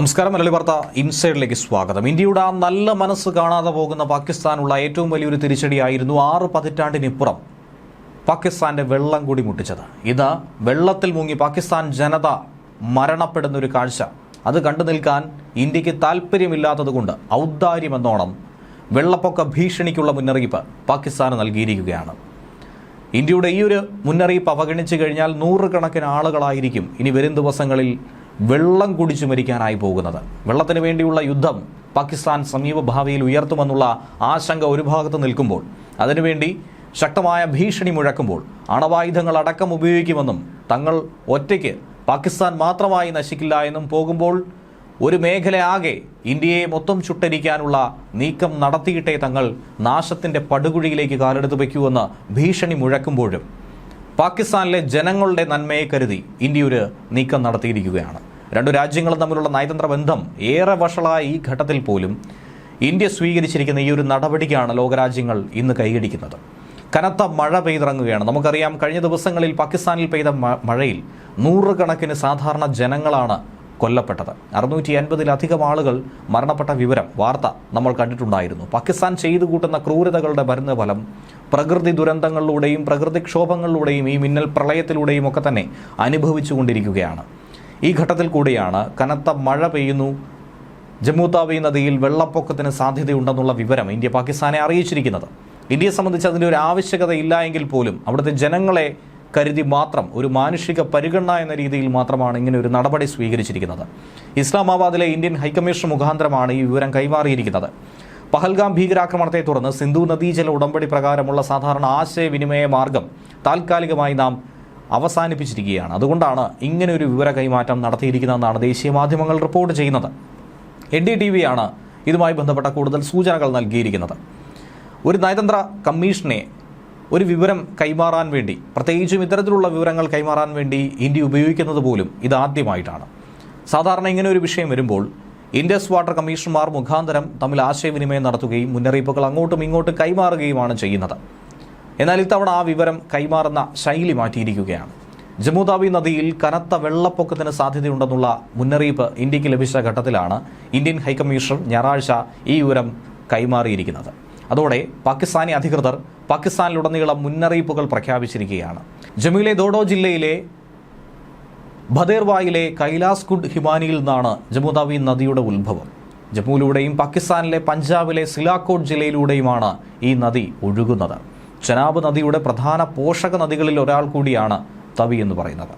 നമസ്കാരം മലയാളി വാർത്ത ഇൻസൈഡിലേക്ക് സ്വാഗതം. ഇന്ത്യയുടെ ആ നല്ല മനസ്സ് കാണാതെ പോകുന്ന പാകിസ്ഥാനുള്ള ഏറ്റവും വലിയൊരു തിരിച്ചടിയായിരുന്നു ആറ് പതിറ്റാണ്ടിനിപ്പുറം പാകിസ്ഥാന്റെ വെള്ളം കൂടി മുട്ടിച്ചത്. ഇത് വെള്ളത്തിൽ മുങ്ങി പാകിസ്ഥാൻ ജനത മരണപ്പെടുന്ന ഒരു കാഴ്ച. അത് കണ്ടു നിൽക്കാൻ ഇന്ത്യയ്ക്ക് താല്പര്യമില്ലാത്തതുകൊണ്ട് ഔദാര്യമെന്നോണം വെള്ളപ്പൊക്ക ഭീഷണിക്കുള്ള മുന്നറിയിപ്പ് പാകിസ്ഥാന് നൽകിയിരിക്കുകയാണ്. ഇന്ത്യയുടെ ഈ ഒരു മുന്നറിയിപ്പ് അവഗണിച്ചു കഴിഞ്ഞാൽ നൂറുകണക്കിന് ആളുകളായിരിക്കും ഇനി വരും ദിവസങ്ങളിൽ വെള്ളം കുടിച്ചു മരിക്കാനായി പോകുന്നത്. വെള്ളത്തിന് വേണ്ടിയുള്ള യുദ്ധം പാകിസ്ഥാൻ സമീപ ഭാവിയിൽ ഉയർത്തുമെന്നുള്ള ആശങ്ക ഒരു ഭാഗത്ത് നിൽക്കുമ്പോൾ അതിനുവേണ്ടി ശക്തമായ ഭീഷണി മുഴക്കുമ്പോൾ അണവായുധങ്ങൾ അടക്കം ഉപയോഗിക്കുമെന്നും തങ്ങൾ ഒറ്റയ്ക്ക് പാകിസ്ഥാൻ മാത്രമായി നശിക്കില്ല എന്നും പോകുമ്പോൾ ഒരു മേഖലയാകെ ഇന്ത്യയെ മൊത്തം ചുട്ടരിക്കാനുള്ള നീക്കം നടത്തിയിട്ടേ തങ്ങൾ നാശത്തിന്റെ പടുകുഴിയിലേക്ക് കാലെടുത്ത് വയ്ക്കൂവെന്ന് ഭീഷണി മുഴക്കുമ്പോഴും പാകിസ്ഥാനിലെ ജനങ്ങളുടെ നന്മയെ കരുതി ഇന്ത്യ ഒരു നീക്കം നടത്തിയിരിക്കുകയാണ്. രണ്ടു രാജ്യങ്ങളും തമ്മിലുള്ള നയതന്ത്ര ബന്ധം ഏറെ വഷളായ ഈ ഘട്ടത്തിൽ പോലും ഇന്ത്യ സ്വീകരിച്ചിരിക്കുന്ന ഈ ഒരു നടപടിക്കാണ് ലോകരാജ്യങ്ങൾ ഇന്ന് കൈയടിക്കുന്നത്. കനത്ത മഴ പെയ്തിറങ്ങുകയാണ്. നമുക്കറിയാം കഴിഞ്ഞ ദിവസങ്ങളിൽ പാകിസ്ഥാനിൽ പെയ്ത മഴയിൽ നൂറുകണക്കിന് സാധാരണ ജനങ്ങളാണ് കൊല്ലപ്പെട്ടത്. അറുന്നൂറ്റി അൻപതിലധികം ആളുകൾ മരണപ്പെട്ട വിവരം വാർത്ത നമ്മൾ കണ്ടിട്ടുണ്ടായിരുന്നു. പാകിസ്ഥാൻ ചെയ്തു കൂട്ടുന്ന ക്രൂരതകളുടെ മരുന്ന് ഫലം പ്രകൃതി ദുരന്തങ്ങളിലൂടെയും പ്രകൃതിക്ഷോഭങ്ങളിലൂടെയും ഈ മിന്നൽ പ്രളയത്തിലൂടെയും ഒക്കെ തന്നെ അനുഭവിച്ചുകൊണ്ടിരിക്കുകയാണ്. ഈ ഘട്ടത്തിൽ കൂടിയാണ് കനത്ത മഴ പെയ്യുന്നു. ജമ്മു താവി നദിയിൽ വെള്ളപ്പൊക്കത്തിന് സാധ്യതയുണ്ടെന്നുള്ള വിവരം ഇന്ത്യ പാകിസ്ഥാനെ അറിയിച്ചിരിക്കുന്നത്. ഇന്ത്യയെ സംബന്ധിച്ച് അതിന്റെ ഒരു ആവശ്യകത ഇല്ല എങ്കിൽ പോലും അവിടുത്തെ ജനങ്ങളെ കരുതി മാത്രം ഒരു മാനുഷിക പരിഗണന എന്ന രീതിയിൽ മാത്രമാണ് ഇങ്ങനെ ഒരു നടപടി സ്വീകരിച്ചിരിക്കുന്നത്. ഇസ്ലാമാബാദിലെ ഇന്ത്യൻ ഹൈക്കമ്മീഷൻ മുഖാന്തരമാണ് ഈ വിവരം കൈമാറിയിരിക്കുന്നത്. പഹൽഗാം ഭീകരാക്രമണത്തെ തുടർന്ന് സിന്ധു നദീജല ഉടമ്പടി പ്രകാരമുള്ള സാധാരണ ആശയവിനിമയ മാർഗം താൽക്കാലികമായി നാം അവസാനിപ്പിച്ചിരിക്കുകയാണ്. അതുകൊണ്ടാണ് ഇങ്ങനെ ഒരു വിവര കൈമാറ്റം നടത്തിയിരിക്കുന്നതെന്നാണ് ദേശീയ മാധ്യമങ്ങൾ റിപ്പോർട്ട് ചെയ്യുന്നത്. എൻ ഡി ടി വിയാണ് ഇതുമായി ബന്ധപ്പെട്ട കൂടുതൽ സൂചനകൾ നൽകിയിരിക്കുന്നത്. ഒരു നയതന്ത്ര കമ്മീഷനെ ഒരു വിവരം കൈമാറാൻ വേണ്ടി പ്രത്യേകിച്ചും ഇത്തരത്തിലുള്ള വിവരങ്ങൾ കൈമാറാൻ വേണ്ടി ഇന്ത്യ ഉപയോഗിക്കുന്നത് പോലും ഇതാദ്യമായിട്ടാണ് സാധാരണ ഇങ്ങനെ ഒരു വിഷയം വരുമ്പോൾ ഇൻഡസ് വാട്ടർ കമ്മീഷണർമാർ മുഖാന്തരം തമ്മിൽ ആശയവിനിമയം നടത്തുകയും മുന്നറിയിപ്പുകൾ അങ്ങോട്ടും ഇങ്ങോട്ടും കൈമാറുകയുമാണ് ചെയ്യുന്നത്. എന്നാൽ ഇത്തവണ ആ വിവരം കൈമാറുന്ന ശൈലി മാറ്റിയിരിക്കുകയാണ്. ജമ്മുതാവി നദിയിൽ കനത്ത വെള്ളപ്പൊക്കത്തിന് സാധ്യതയുണ്ടെന്നുള്ള മുന്നറിയിപ്പ് ഇന്ത്യയ്ക്ക് ലഭിച്ച ഘട്ടത്തിലാണ് ഇന്ത്യൻ ഹൈക്കമ്മീഷണർ ഞായറാഴ്ച ഈ വിവരം കൈമാറിയിരിക്കുന്നത്. അതോടെ പാകിസ്ഥാനി അധികൃതർ പാകിസ്ഥാനിലുടനീളം മുന്നറിയിപ്പുകൾ പ്രഖ്യാപിച്ചിരിക്കുകയാണ്. ജമ്മുവിലെ ദോഡോ ജില്ലയിലെ ഭദേർവായിലെ കൈലാസ് കുഡ് ഹിമാനിയിൽ നിന്നാണ് ജമ്മുതാവി നദിയുടെ ഉത്ഭവം. ജമ്മുവിലൂടെയും പാകിസ്ഥാനിലെ പഞ്ചാബിലെ സിലാക്കോട്ട് ജില്ലയിലൂടെയുമാണ് ഈ നദി ഒഴുകുന്നത്. ചനാബ് നദിയുടെ പ്രധാന പോഷക നദികളിൽ ഒരാൾ കൂടിയാണ് തവി എന്ന് പറയുന്നത്.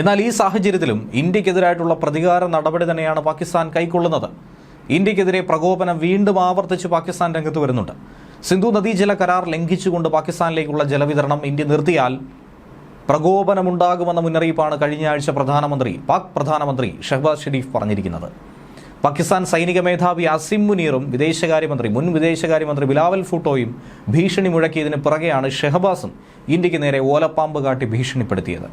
എന്നാൽ ഈ സാഹചര്യത്തിലും ഇന്ത്യക്കെതിരായിട്ടുള്ള പ്രതികാര നടപടി തന്നെയാണ് പാകിസ്ഥാൻ കൈക്കൊള്ളുന്നത്. ഇന്ത്യക്കെതിരെ പ്രകോപനം വീണ്ടും ആവർത്തിച്ച് പാകിസ്ഥാൻ രംഗത്ത് വരുന്നുണ്ട്. സിന്ധു നദീജല കരാർ ലംഘിച്ചുകൊണ്ട് പാകിസ്ഥാനിലേക്കുള്ള ജലവിതരണം ഇന്ത്യ നിർത്തിയാൽ പ്രകോപനമുണ്ടാകുമെന്ന മുന്നറിയിപ്പാണ് കഴിഞ്ഞ ആഴ്ച പ്രധാനമന്ത്രി പാക് പ്രധാനമന്ത്രി ഷഹബാസ് ഷെരീഫ് പറഞ്ഞിരിക്കുന്നത്. പാകിസ്ഥാൻ സൈനിക മേധാവി അസിം മുനീറും വിദേശകാര്യമന്ത്രി മുൻ വിദേശകാര്യമന്ത്രി ബിലാവൽ ഫൂട്ടോയും ഭീഷണി മുഴക്കിയതിന് പിറകെയാണ് ഷെഹബാസും ഇന്ത്യയ്ക്ക് നേരെ ഓലപ്പാമ്പ് കാട്ടി ഭീഷണിപ്പെടുത്തിയത്.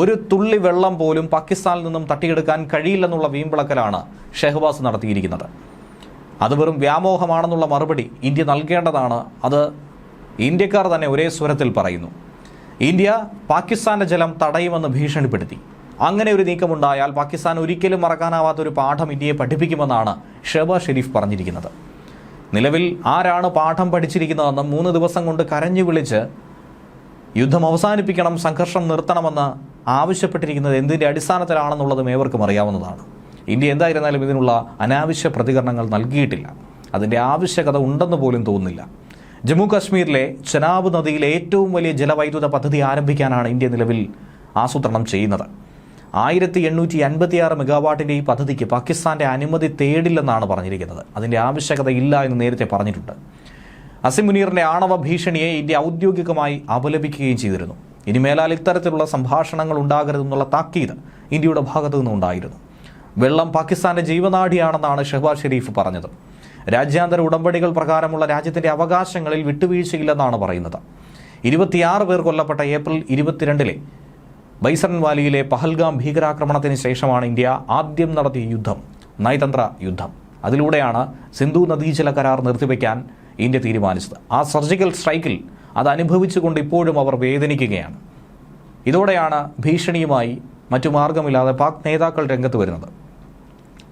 ഒരു തുള്ളി വെള്ളം പോലും പാകിസ്ഥാനിൽ നിന്നും തട്ടിയെടുക്കാൻ കഴിയില്ലെന്നുള്ള വീമ്പിളക്കലാണ് ഷെഹബാസ് നടത്തിയിരിക്കുന്നത്. അത് വെറും വ്യാമോഹമാണെന്നുള്ള മറുപടി ഇന്ത്യ നൽകേണ്ടതാണ് അത് ഇന്ത്യക്കാർ തന്നെ ഒരേ സ്വരത്തിൽ പറയുന്നു. ഇന്ത്യ പാകിസ്ഥാന്റെ ജലം തടയുമെന്ന് ഭീഷണിപ്പെടുത്തി. അങ്ങനെ ഒരു നീക്കമുണ്ടായാൽ പാകിസ്ഥാൻ ഒരിക്കലും മറക്കാനാവാത്ത ഒരു പാഠം ഇന്ത്യയെ പഠിപ്പിക്കുമെന്നാണ് ഷെബാസ് ഷെരീഫ് പറഞ്ഞിരിക്കുന്നത്. നിലവിൽ ആരാണ് പാഠം പഠിച്ചിരിക്കുന്നതെന്നും മൂന്ന് ദിവസം കൊണ്ട് കരഞ്ഞു വിളിച്ച് യുദ്ധം അവസാനിപ്പിക്കണം സംഘർഷം നിർത്തണമെന്ന് ആവശ്യപ്പെട്ടിരിക്കുന്നത് എന്തിന്റെ അടിസ്ഥാനത്തിലാണെന്നുള്ളതും ഏവർക്കും അറിയാവുന്നതാണ്. ഇന്ത്യ എന്തായിരുന്നാലും ഇതിനുള്ള അനാവശ്യ പ്രതികരണങ്ങൾ നൽകിയിട്ടില്ല. അതിന്റെ ആവശ്യകത ഉണ്ടെന്ന് പോലും തോന്നുന്നില്ല. ജമ്മു കാശ്മീരിലെ ചെനാബ് നദിയിലെ ഏറ്റവും വലിയ ജലവൈദ്യുത പദ്ധതി ആരംഭിക്കാനാണ് ഇന്ത്യ നിലവിൽ ആസൂത്രണം ചെയ്യുന്നത്. ആയിരത്തി എണ്ണൂറ്റി അൻപത്തിയാറ് മെഗാവാട്ടിന്റെ ഈ പദ്ധതിക്ക് പാകിസ്ഥാന്റെ അനുമതി തേടില്ലെന്നാണ് പറഞ്ഞിരിക്കുന്നത്. അതിന്റെ ആവശ്യകത ഇല്ല എന്ന് നേരത്തെ പറഞ്ഞിട്ടുണ്ട്. അസിം മുനീറിന്റെ ആണവ ഭീഷണിയെ ഇന്ത്യ ഔദ്യോഗികമായി അപലപിക്കുകയും ചെയ്തിരുന്നു. ഇനിമേലാൽ ഇത്തരത്തിലുള്ള സംഭാഷണങ്ങൾ ഉണ്ടാകരുതെന്നുള്ള താക്കീത് ഇന്ത്യയുടെ ഭാഗത്തു നിന്നുണ്ടായിരുന്നു. വെള്ളം പാകിസ്ഥാന്റെ ജീവനാടിയാണെന്നാണ് ഷെഹബാസ് ഷെരീഫ് പറഞ്ഞത്. രാജ്യാന്തര ഉടമ്പടികൾ പ്രകാരമുള്ള രാജ്യത്തിന്റെ അവകാശങ്ങളിൽ വിട്ടുവീഴ്ചയില്ലെന്നാണ് പറയുന്നത്. ഇരുപത്തിയാറ് പേർ കൊല്ലപ്പെട്ട ഏപ്രിൽ ഇരുപത്തിരണ്ടിലെ ബൈസൺ വാലിയിലെ പഹൽഗാം ഭീകരാക്രമണത്തിന് ശേഷമാണ് ഇന്ത്യ ആദ്യം നടത്തിയ യുദ്ധം നയതന്ത്ര യുദ്ധം. അതിലൂടെയാണ് സിന്ധു നദീജല കരാർ നിർത്തിവെക്കാൻ ഇന്ത്യ തീരുമാനിച്ചത്. ആ സർജിക്കൽ സ്ട്രൈക്കിൽ അത് അനുഭവിച്ചുകൊണ്ട് ഇപ്പോഴും അവർ വേദനിക്കുകയാണ്. ഇതോടെയാണ് ഭീഷണിയുമായി മറ്റു മാർഗമില്ലാതെ പാക് നേതാക്കൾ രംഗത്ത് വരുന്നത്.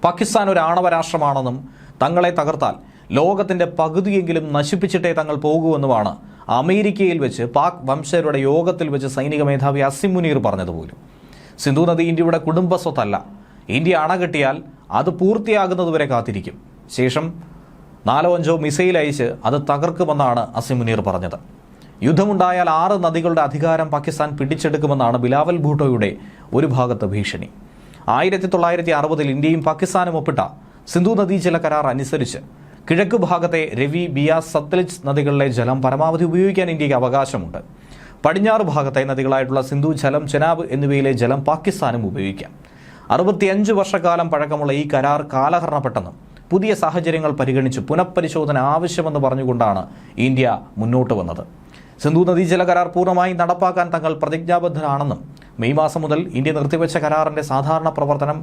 പാകിസ്ഥാൻ ഒരു ആണവ രാഷ്ട്രമാണെന്നും തങ്ങളെ തകർത്താൽ ലോകത്തിന്റെ പകുതിയെങ്കിലും നശിപ്പിച്ചിട്ടേ തങ്ങൾ പോകുമെന്നുമാണ് അമേരിക്കയിൽ വെച്ച് പാക് വംശജരുടെ യോഗത്തിൽ വെച്ച് സൈനിക മേധാവി അസിം മുനീർ പറഞ്ഞതുപോലും. സിന്ധു നദി ഇന്ത്യയുടെ കുടുംബസ്വത്തല്ല. ഇന്ത്യ അണകെട്ടിയാൽ അത് പൂർത്തിയാകുന്നതുവരെ കാത്തിരിക്കും. ശേഷം നാലോ അഞ്ചോ മിസൈൽ അയച്ച് അത് തകർക്കുമെന്നാണ് അസിം മുനീർ പറഞ്ഞത്. യുദ്ധമുണ്ടായാൽ ആറ് നദികളുടെ അധികാരം പാകിസ്ഥാൻ പിടിച്ചെടുക്കുമെന്നാണ് ബിലാവൽ ഭൂട്ടോയുടെ ഒരു ഭാഗത്ത് ഭീഷണി. ആയിരത്തി തൊള്ളായിരത്തി അറുപതിൽ ഇന്ത്യയും പാകിസ്ഥാനും ഒപ്പിട്ട സിന്ധു നദീജല കരാർ അനുസരിച്ച് കിഴക്ക് ഭാഗത്തെ രവി ബിയാസ് സത്ലജ് നദികളിലെ ജലം പരമാവധി ഉപയോഗിക്കാൻ ഇന്ത്യയ്ക്ക് അവകാശമുണ്ട്. പടിഞ്ഞാറ് ഭാഗത്തെ നദികളായിട്ടുള്ള സിന്ധു ജലം ചെനാബ് എന്നിവയിലെ ജലം പാകിസ്ഥാനും ഉപയോഗിക്കാം. അറുപത്തിയഞ്ച് വർഷക്കാലം പഴക്കമുള്ള ഈ കരാർ കാലഹരണപ്പെട്ടെന്നും പുതിയ സാഹചര്യങ്ങൾ പരിഗണിച്ച് പുനഃപരിശോധന ആവശ്യമെന്ന് പറഞ്ഞുകൊണ്ടാണ് ഇന്ത്യ മുന്നോട്ട് വന്നത്. സിന്ധു നദീജല കരാർ പൂർണമായി നടപ്പാക്കാൻ തങ്ങൾ പ്രതിജ്ഞാബദ്ധരാണെന്നും മെയ് മാസം മുതൽ ഇന്ത്യ നിർത്തിവെച്ച കരാറിന്റെ സാധാരണ പ്രവർത്തനം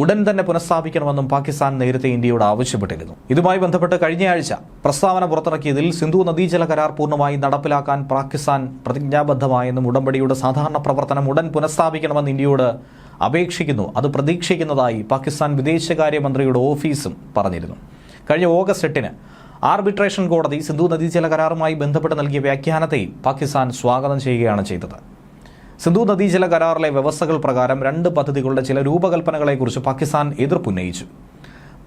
ഉടൻ തന്നെ പുനഃസ്ഥാപിക്കണമെന്നും പാകിസ്ഥാൻ നേരത്തെ ഇന്ത്യയോട് ആവശ്യപ്പെട്ടിരുന്നു. ഇതുമായി ബന്ധപ്പെട്ട് കഴിഞ്ഞയാഴ്ച പ്രസ്താവന പുറത്തിറക്കിയതിൽ സിന്ധു നദീജല കരാർ പൂർണമായി നടപ്പിലാക്കാൻ പാകിസ്ഥാൻ പ്രതിജ്ഞാബദ്ധമായെന്നും ഉടമ്പടിയുടെ സാധാരണ പ്രവർത്തനം ഉടൻ പുനഃസ്ഥാപിക്കണമെന്ന് ഇന്ത്യയോട് അപേക്ഷിക്കുന്നു. അത് പ്രതീക്ഷിക്കുന്നതായി പാകിസ്ഥാൻ വിദേശകാര്യമന്ത്രിയുടെ ഓഫീസും പറഞ്ഞിരുന്നു. കഴിഞ്ഞ ഓഗസ്റ്റ് എട്ടിന് ആർബിട്രേഷൻ കോടതി സിന്ധു നദീജല കരാറുമായി ബന്ധപ്പെട്ട് നൽകിയ വ്യാഖ്യാനത്തെയും പാകിസ്ഥാൻ സ്വാഗതം ചെയ്യുകയാണ് ചെയ്തത്. സിന്ധു നദീജല കരാറിലെ വ്യവസ്ഥകൾ പ്രകാരം രണ്ട് പദ്ധതികളുടെ ചില രൂപകൽപ്പനകളെക്കുറിച്ച് പാകിസ്ഥാൻ എതിർപ്പുന്നയിച്ചു.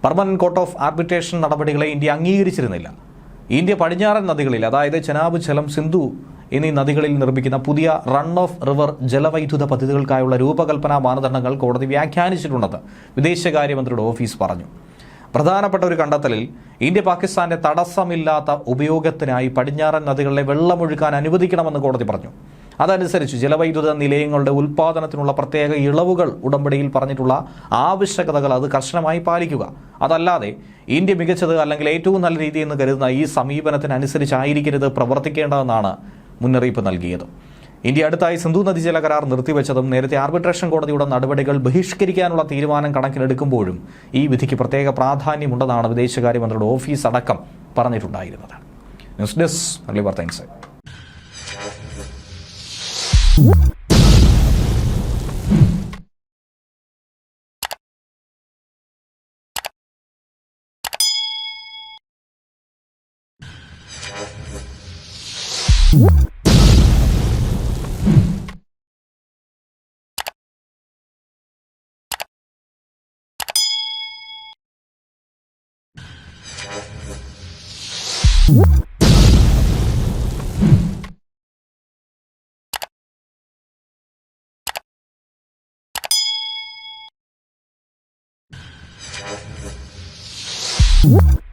പെർമനന്റ് കോർട്ട് ഓഫ് ആർബിട്രേഷൻ നടപടികളെ ഇന്ത്യ അംഗീകരിച്ചിരുന്നില്ല. ഇന്ത്യ പടിഞ്ഞാറൻ നദികളിൽ അതായത് ചെനാബ് ജലം സിന്ധു എന്നീ നദികളിൽ നിർമ്മിക്കുന്ന പുതിയ റൺ ഓഫ് റിവർ ജലവൈദ്യുത പദ്ധതികൾക്കായുള്ള രൂപകൽപ്പന മാനദണ്ഡങ്ങൾ കോടതി വ്യാഖ്യാനിച്ചിട്ടുണ്ടെന്ന് വിദേശകാര്യമന്ത്രിയുടെ ഓഫീസ് പറഞ്ഞു. പ്രധാനപ്പെട്ട ഒരു കണ്ടെത്തലിൽ ഇന്ത്യ പാകിസ്ഥാന്റെ തടസ്സമില്ലാത്ത ഉപയോഗത്തിനായി പടിഞ്ഞാറൻ നദികളിലെ വെള്ളമൊഴുക്കാൻ അനുവദിക്കണമെന്ന് കോടതി പറഞ്ഞു. അതനുസരിച്ച് ജലവൈദ്യുത നിലയങ്ങളുടെ ഉൽപ്പാദനത്തിനുള്ള പ്രത്യേക ഇളവുകൾ ഉടമ്പടിയിൽ പറഞ്ഞിട്ടുള്ള ആവശ്യകതകൾ അത് കർശനമായി പാലിക്കുക. അതല്ലാതെ ഇന്ത്യ മികച്ചത് അല്ലെങ്കിൽ ഏറ്റവും നല്ല രീതി എന്ന് കരുതുന്ന ഈ സമീപനത്തിനനുസരിച്ചായിരിക്കരുത് പ്രവർത്തിക്കേണ്ടതെന്നാണ് മുന്നറിയിപ്പ് നൽകിയത്. ഇന്ത്യ അടുത്തായി സിന്ധു നദീജല കരാർ നിർത്തിവെച്ചതും നേരത്തെ ആർബിട്രേഷൻ കോടതിയുടെ നടപടികൾ ബഹിഷ്കരിക്കാനുള്ള തീരുമാനം കണക്കിലെടുക്കുമ്പോഴും ഈ വിധിക്ക് പ്രത്യേക പ്രാധാന്യമുണ്ടെന്നാണ് വിദേശകാര്യമന്ത്രിയുടെ ഓഫീസ് അടക്കം പറഞ്ഞിട്ടുണ്ടായിരുന്നത്. News desk Whoop!